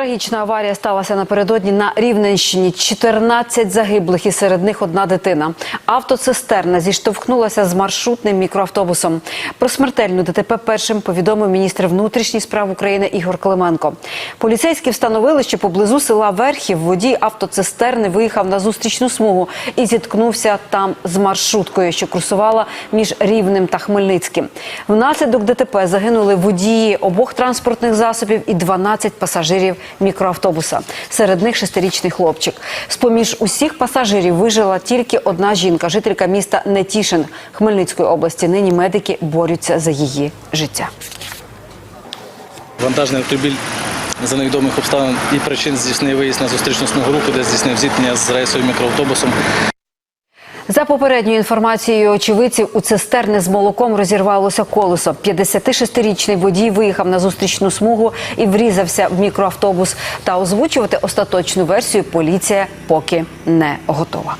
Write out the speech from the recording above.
Трагічна аварія сталася напередодні на Рівненщині. 14 загиблих і серед них одна дитина. Автоцистерна зіштовхнулася з маршрутним мікроавтобусом. Про смертельну ДТП першим повідомив міністр внутрішніх справ України Ігор Клименко. Поліцейські встановили, що поблизу села Верхів водій автоцистерни виїхав на зустрічну смугу і зіткнувся там з маршруткою, що курсувала між Рівнем та Хмельницьким. Внаслідок ДТП загинули водії обох транспортних засобів і 12 пасажирів мікроавтобуса. Серед них шестирічний хлопчик. З-поміж усіх пасажирів вижила тільки одна жінка, жителька міста Нетішин Хмельницької області. Нині медики борються за її життя. Вантажний автомобіль за невідомих обставин і причин здійснив виїзд на зустрічну смугу руху, де здійснив зіткнення з рейсовим мікроавтобусом. За попередньою інформацією очевидців, у цистерни з молоком розірвалося колесо. 56-річний водій виїхав на зустрічну смугу і врізався в мікроавтобус. Та озвучувати остаточну версію поліція поки не готова.